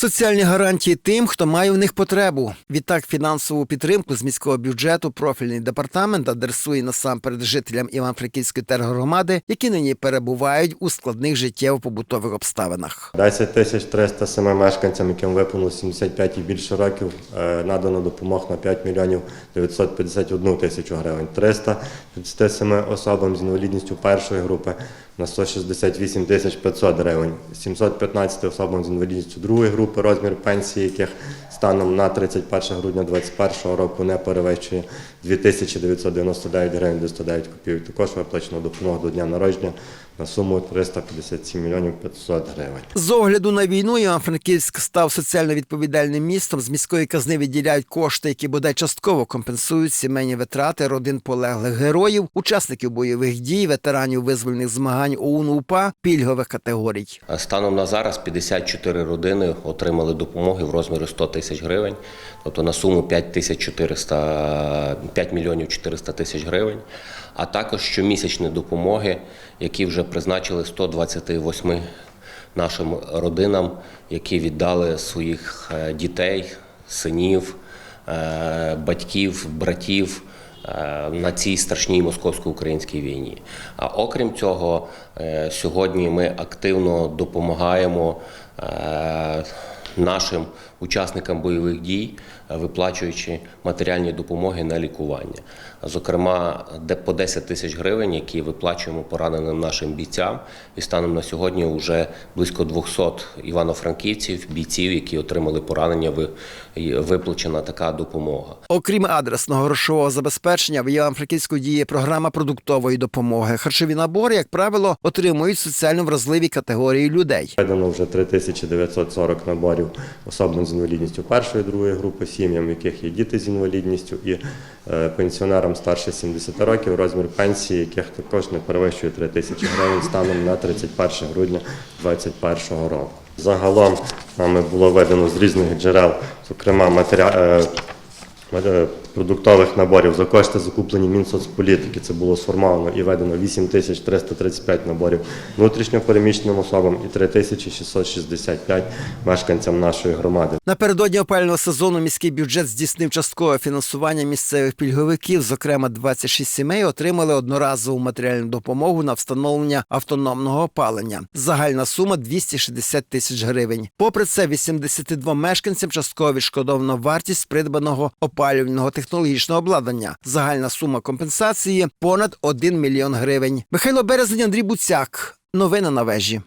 Соціальні гарантії тим, хто має в них потребу. Відтак, фінансову підтримку з міського бюджету профільний департамент адресує насамперед жителям Івано-Франківської тергромади, які нині перебувають у складних життєво-побутових обставинах. 10 тисяч 307 мешканцям, яким виповнилось 75 і більше років, е, надано допомог на 5 мільйонів 951 тисячу гривень. 357 особам з інвалідністю першої групи на 168 тисяч 500 гривень. 715 особам з інвалідністю другої групи, розмір пенсії, яких станом на 31 грудня 2021 року не перевищує 2999 гривень 99 копійок. Також виплачено допомогу до дня народження на суму 357 мільйонів 500 гривень. З огляду на війну Івано-Франківськ став соціально відповідальним містом. З міської казни виділяють кошти, які бодай частково компенсують сімейні витрати родин полеглих героїв, учасників бойових дій, ветеранів визвольних змагань ОУН УПА пільгових категорій. Станом на зараз 54 родини отримали допомоги в розмірі 100 тисяч гривень, тобто на суму 5 тисяч 400, 5 мільйонів 400 тисяч гривень, а також щомісячні допомоги, які вже призначили 128 нашим родинам, які віддали своїх е, дітей, синів, е, батьків, братів на цій страшній московсько-українській війні. А окрім цього, е, сьогодні ми активно допомагаємо е, нашим учасникам бойових дій, е, виплачуючи матеріальні допомоги на лікування. Зокрема, де по 10 тисяч гривень, які виплачуємо пораненим нашим бійцям, і станом на сьогодні вже близько 200 івано-франківців, бійців, які отримали поранення, ви- виплачена така допомога. Окрім адресного грошового забезпечення, в Івано-Франківську діє програма продуктової допомоги. Харчові набори, як правило, отримують соціально вразливі категорії людей. Видано вже 3940 наборів особам з інвалідністю першої другої групи, сім'ям, в яких є діти з інвалідністю, і е, пенсіонерам старше 70 років, розмір пенсії, яких також не перевищує 3 тисячі гривень станом на 31 грудня 2021 року. Загалом нами було видано з різних джерел, зокрема матеріал. Продуктових наборів за кошти закуплені Мінсоцполітики. Це було сформовано і видано 8335 наборів внутрішньопереміщеним особам і 3665 мешканцям нашої громади. Напередодні опалювального сезону міський бюджет здійснив часткове фінансування місцевих пільговиків. Зокрема, 26 сімей отримали одноразову матеріальну допомогу на встановлення автономного опалення. Загальна сума 260 тисяч гривень. Попри це, 82 мешканцям частково відшкодовано вартість придбаного опалювального технологічного обладнання. Загальна сума компенсації понад 1 мільйон гривень. Михайло Березень, Андрій Буцяк. Новини на вежі.